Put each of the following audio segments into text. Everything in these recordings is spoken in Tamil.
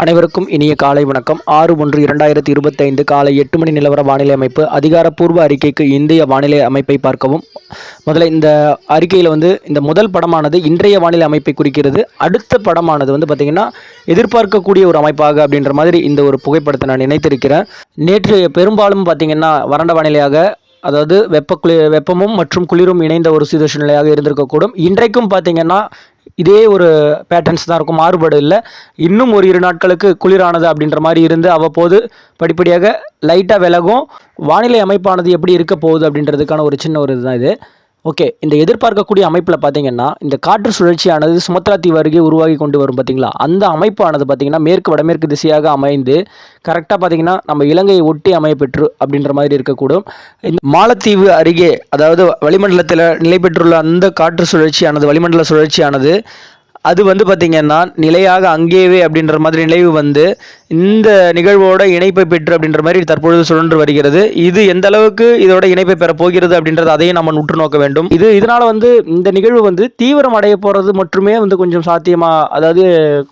அனைவருக்கும் இனிய காலை வணக்கம். ஆறு ஒன்று இரண்டாயிரத்தி இருபத்தைந்து காலை எட்டு மணி நிலவர வானிலை அமைப்பு. அதிகாரப்பூர்வ அறிக்கைக்கு இந்திய வானிலை அமைப்பை பார்க்கவும். முதல்ல இந்த அறிக்கையில் வந்து இந்த முதல் படமானது இன்றைய வானிலை அமைப்பை குறிக்கிறது. அடுத்த படமானது வந்து பார்த்திங்கன்னா எதிர்பார்க்கக்கூடிய ஒரு அமைப்பாக அப்படின்ற மாதிரி இந்த ஒரு புகைப்படத்தை நான் நினைத்திருக்கிறேன். நேற்று பெரும்பாலும் பார்த்திங்கன்னா வறண்ட வானிலையாக அதாவது வெப்ப குளி வெப்பமும் மற்றும் குளிரும் இணைந்த ஒரு சீதோஷ நிலையாக இருந்திருக்கக்கூடும். இன்றைக்கும் பார்த்திங்கன்னா இதே ஒரு பேட்டர்ன்ஸ் தான் இருக்கும். மாறுபாடு இல்லை. இன்னும் ஒரு இரு நாட்களுக்கு குளிரானது அப்படின்ற மாதிரி இருந்து அவ்வப்போது படிப்படியாக லைட்டாக விலகும். வானிலை அமைப்பானது எப்படி இருக்க போகுது அப்படின்றதுக்கான ஒரு சின்ன ஒரு இதுதான் இது. ஓகே இந்த எதிர்பார்க்கக்கூடிய அமைப்பில் பார்த்தீங்கன்னா இந்த காற்று சுழற்சியானது சுமத்ரா தீவு அருகே உருவாகி கொண்டு வரும் பார்த்தீங்களா அந்த அமைப்பானது பார்த்தீங்கன்னா மேற்கு வடமேற்கு திசையாக அமைந்து கரெக்டாக பார்த்தீங்கன்னா நம்ம இலங்கையை ஒட்டி அமையப்பெற்று அப்படின்ற மாதிரி இருக்கக்கூடும். இந்த மாலத்தீவு அருகே அதாவது வளிமண்டலத்தில் நிலை பெற்றுள்ள அந்த காற்று சுழற்சியானது வளிமண்டல சுழற்சியானது அது வந்து பார்த்திங்கன்னா நிலையாக அங்கேயே அப்படின்ற மாதிரி நிலைவு வந்து இந்த நிகழ்வோட இணைப்பை பெற்று அப்படின்ற மாதிரி தற்பொழுது சுழன்று வருகிறது. இது எந்த அளவுக்கு இதோட இணைப்பை பெற போகிறது அப்படின்றது அதையும் நம்ம உற்று நோக்க வேண்டும். இது இதனால வந்து இந்த நிகழ்வு வந்து தீவிரம் அடைய போகிறது மட்டுமே வந்து கொஞ்சம் சாத்தியமா அதாவது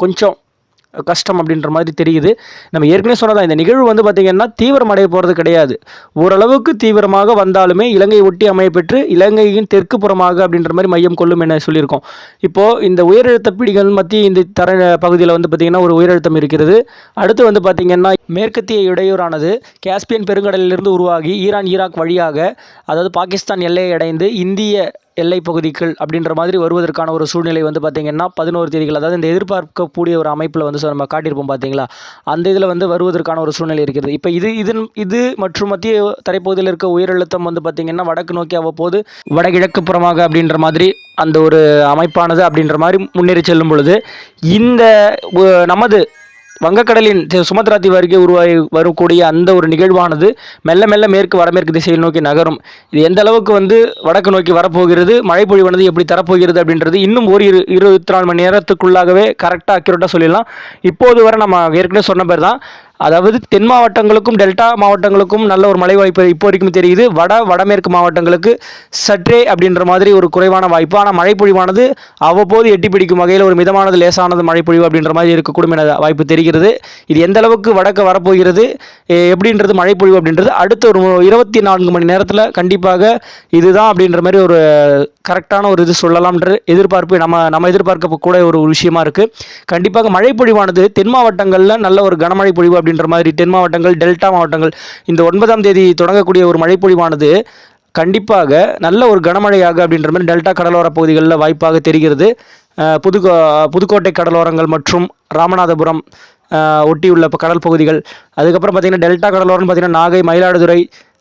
கொஞ்சம் கஷ்டம் அப்படின்ற மாதிரி தெரியுது. நம்ம ஏற்கனவே சொன்னதான் இந்த நிகழ்வு வந்து பார்த்திங்கன்னா தீவிரம் அடைய போகிறது கிடையாது. ஓரளவுக்கு தீவிரமாக வந்தாலுமே இலங்கை ஒட்டி அமைய பெற்று இலங்கையின் தெற்கு புறமாக அப்படின்ற மாதிரி மையம் கொள்ளும் என சொல்லியிருக்கோம். இப்போது இந்த உயரழுத்த பிடிகள் மத்திய இந்த தர பகுதியில் வந்து பார்த்திங்கன்னா ஒரு உயரழுத்தம் இருக்கிறது. அடுத்து வந்து பார்த்திங்கன்னா மேற்கத்திய இடையூறானது. காஸ்பியன் பெருங்கடலிலிருந்து உருவாகி ஈரான் ஈராக் வழியாக அதாவது பாகிஸ்தான் எல்லையை அடைந்து இந்திய எல்லை பகுதிகள் அப்படின்ற மாதிரி வருவதற்கான ஒரு சூழ்நிலை வந்து பார்த்திங்கன்னா பதினோரு தேதிகள் அதாவது இந்த எதிர்பார்க்கக்கூடிய ஒரு அமைப்பில் வந்து நம்ம காட்டியிருப்போம் பார்த்தீங்களா? அந்த இதில் வந்து வருவதற்கான ஒரு சூழ்நிலை இருக்கிறது. இப்போ இது இதன் இது மற்றும் மத்திய தரைப்பகுதியில் இருக்க உயரழுத்தம் வந்து பார்த்திங்கன்னா வடக்கு நோக்கி அவ்வப்போது வடகிழக்கு புறமாக அப்படின்ற மாதிரி அந்த ஒரு அமைப்பானது அப்படின்ற மாதிரி முன்னேறி செல்லும் பொழுது இந்த நமது வங்கக்கடலின் சுமத்ரா தீவு அருகே உருவாகி வரக்கூடிய அந்த ஒரு நிகழ்வானது மெல்ல மெல்ல மேற்கு வடமேற்கு திசையை நோக்கி நகரும். இது எந்த அளவுக்கு வந்து வடக்கு நோக்கி வரப்போகிறது மழை பொழிவானது எப்படி தரப்போகிறது அப்படின்றது இன்னும் ஒரு இரு இருபத்தி நாலு மணி நேரத்துக்குள்ளாகவே கரெக்டாக அக்யூரேட்டாக சொல்லிடலாம். இப்போது வரை நம்ம ஏற்கனவே சொன்ன பேர் தான் அதாவது தென் மாவட்டங்களுக்கும் டெல்டா மாவட்டங்களுக்கும் நல்ல ஒரு மழை வாய்ப்பு இப்போ வரைக்கும் தெரியுது. வட வடமேற்கு மாவட்டங்களுக்கு சற்றே அப்படின்ற மாதிரி ஒரு குறைவான வாய்ப்பு. ஆனால் மழைப்பொழிவானது அவ்வப்போது எட்டி பிடிக்கும் வகையில் ஒரு மிதமானது லேசானது மழைப்பொழிவு அப்படின்ற மாதிரி இருக்கக்கூடும் என வாய்ப்பு தெரிகிறது. இது எந்த அளவுக்கு வடக்கு வரப்போகிறது? எப்படின்றது மழைப்பொழிவு அப்படின்றது அடுத்த ஒரு இருபத்தி நான்கு மணி நேரத்தில் கண்டிப்பாக இதுதான் அப்படின்ற மாதிரி ஒரு கரெக்டான ஒரு இது சொல்லலாம்ன்ற எதிர்பார்ப்பு நம்ம நம்ம எதிர்பார்க்க கூட ஒரு விஷயமா இருக்குது கண்டிப்பாக மழைப்பொழிவானது தென் மாவட்டங்களில் நல்ல ஒரு கனமழை பொழிவு அப்படின்ற மாதிரி தென் மாவட்டங்கள் டெல்டா மாவட்டங்கள் இந்த ஒன்பதாம் தேதி தொடங்கக்கூடிய ஒரு மழைப்பொழிவானது கண்டிப்பாக நல்ல ஒரு கனமழையாக அப்படின்ற மாதிரி டெல்டா கடலோர பகுதிகளில் வாய்ப்பாக தெரிகிறது. அஹ் புதுக்கோ புதுக்கோட்டை கடலோரங்கள் மற்றும் ராமநாதபுரம் ஒட்டியுள்ள இப்போ கடல் பகுதிகள். அதுக்கப்புறம் பார்த்திங்கன்னா டெல்டா கடலோரம்னு பார்த்திங்கன்னா நாகை மயிலாடுதுறை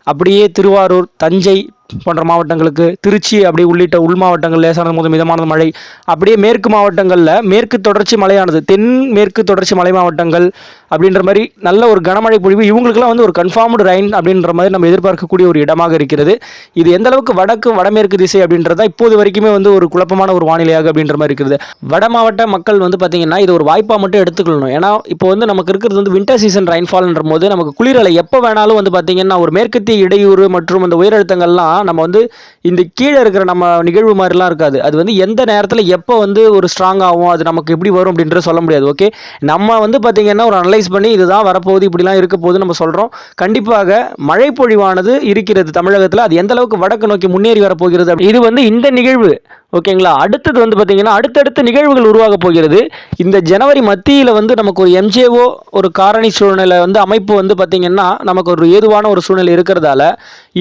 அப்படியே திருவாரூர் தஞ்சை போன்ற மாவட்டங்களுக்கு திருச்சி அப்படி உள்ளிட்ட உள் மாவட்டங்கள் லேசானது முதல் மிதமான மழை. அப்படியே மேற்கு மாவட்டங்களில் மேற்கு தொடர்ச்சி மலையானது தென் மேற்கு தொடர்ச்சி மலை மாவட்டங்கள் அப்படின்ற மாதிரி நல்ல ஒரு கனமழை பொழிவு இவங்களுக்குலாம் வந்து ஒரு கன்ஃபார்ம்டு ரைன் அப்படின்ற மாதிரி நம்ம எதிர்பார்க்கக்கூடிய ஒரு இடமாக இருக்கிறது. இது எந்த அளவுக்கு வடக்கு வடமேற்கு திசை அப்படின்றது தான் இப்போது வரைக்குமே வந்து ஒரு குழப்பமான ஒரு வானிலையாக அப்படின்ற மாதிரி இருக்கிறது வட மாவட்ட மக்கள் வந்து பார்த்திங்கன்னா இது ஒரு வாய்ப்பாக மட்டும் எடுத்துக்கணும் ஏன்னா இப்போ வந்து நமக்கு இருக்கிறது வந்து வின்டர் சீசன் ரைன்ஃபால்ன்ற போது நமக்கு குளிரலை எப்போ வேணாலும் வந்து பார்த்திங்கன்னா ஒரு மேற்கத்திய இடையூறு மற்றும் அந்த உயரழுத்தங்கள்லாம் நம்ம வந்து இந்த கீழே இருக்கிற நம்ம நிகழ்வு மாதிரிலாம் இருக்காது. அது வந்து எந்த நேரத்தில் எப்போ வந்து ஒரு ஸ்ட்ராங் ஆகும் அது நமக்கு எப்படி வரும் அப்படின்றது சொல்ல முடியாது ஓகே நம்ம வந்து பார்த்திங்கன்னா ஒரு அனலைஸ் பண்ணி இதுதான் வரப்போகுது இப்படிலாம் இருக்க போகுது நம்ம சொல்கிறோம் கண்டிப்பாக மழை பொழிவானது இருக்கிறது தமிழகத்தில். அது எந்த அளவுக்கு வடக்கு நோக்கி முன்னேறி வரப்போகிறது அப்படி- இது வந்து இந்த நிகழ்வு ஓகேங்களா? அடுத்தது வந்து பார்த்திங்கன்னா அடுத்தடுத்த நிகழ்வுகள் உருவாக போகிறது. இந்த ஜனவரி மத்தியில் வந்து நமக்கு ஒரு எம்ஜேஓ ஒரு காரணி சூழ்நிலை வந்து அமைப்பு வந்து பார்த்திங்கன்னா நமக்கு ஒரு ஏதுவான ஒரு சூழ்நிலை இருக்கிறதால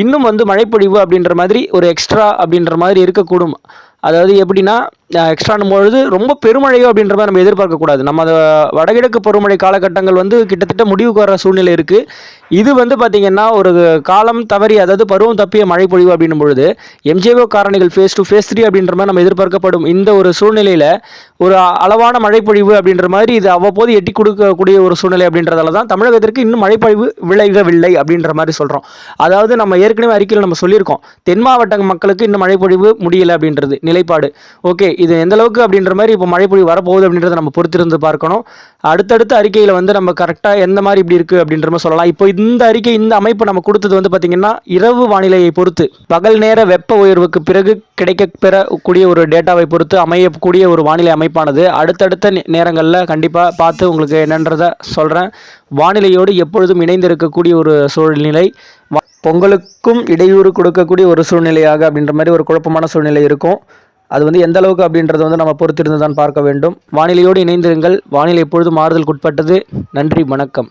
இன்னும் வந்து மழைப்பொழிவு அப்படின்ற மாதிரி ஒரு எக்ஸ்ட்ரா அப்படின்ற மாதிரி இருக்கக்கூடும். அதாவது எப்படின்னா எக்ஸ்ட்ரானும் பொழுது ரொம்ப பெருமழையோ அப்படின்ற மாதிரி நம்ம எதிர்பார்க்கக்கூடாது நம்ம அதை வடகிழக்கு பருவமழை காலகட்டங்கள் வந்து கிட்டத்தட்ட முடிவுக்கு வர சூழ்நிலை இருக்குது இது வந்து பார்த்திங்கன்னா ஒரு காலம் தவறி அதாவது பருவம் தப்பிய மழை பொழிவு அப்படின்னும் பொழுது எம்ஜேஓ காரணிகள் ஃபேஸ் டூ ஃபேஸ் த்ரீ அப்படின்ற மாதிரி நம்ம எதிர்பார்க்கப்படும் இந்த ஒரு சூழ்நிலையில் ஒரு அளவான மழைப்பொழிவு அப்படின்ற மாதிரி இது அவ்வப்போது எட்டி கொடுக்கக்கூடிய ஒரு சூழ்நிலை அப்படின்றதால தான் தமிழகத்திற்கு இன்னும் மழைப்பொழிவு விளையவில்லை அப்படின்ற மாதிரி சொல்கிறோம் அதாவது நம்ம ஏற்கனவே அறிக்கையில் நம்ம சொல்லியிருக்கோம். தென் மாவட்ட மக்களுக்கு இன்னும் மழைப்பொழிவு முடியலை அப்படின்றது நிலைப்பாடு. ஓகே இது எந்த அளவுக்கு அப்படின்ற மாதிரி இப்போ மழைப்பொழிவு வரப்போகுது அப்படின்றத நம்ம பொறுத்திருந்து பார்க்கணும். அடுத்தடுத்த அறிக்கையில் வந்து நம்ம கரெக்டாக எந்த மாதிரி இப்படி இருக்குது அப்படின்ற மாதிரி சொல்லலாம். இப்போ இந்த அறிக்கை இந்த அமைப்பு நம்ம கொடுத்தது வந்து பார்த்திங்கன்னா இரவு வானிலையை பொறுத்து பகல் நேர வெப்ப உயர்வுக்கு பிறகு கிடைக்கப்பெறக்கூடிய ஒரு டேட்டாவை பொறுத்து அமையக்கூடிய ஒரு வானிலை அமைப்பானது. அடுத்தடுத்த நேரங்களில் கண்டிப்பாக பார்த்து உங்களுக்கு என்னன்றதை சொல்கிறேன் வானிலையோடு எப்பொழுதும் இணைந்திருக்கக்கூடிய ஒரு சூழ்நிலை பொங்கலுக்கும் இடையூறு கொடுக்கக்கூடிய ஒரு சூழ்நிலையாக அப்படின்ற மாதிரி ஒரு குழப்பமான சூழ்நிலை இருக்கும். அது வந்து எந்த அளவுக்கு அப்படின்றத வந்து நம்ம பொறுத்திருந்து தான் பார்க்க வேண்டும். வானிலையோடு இணைந்திருங்கள். வானிலை எப்பொழுதும் மாறுதலுக்குட்பட்டது? நன்றி வணக்கம்.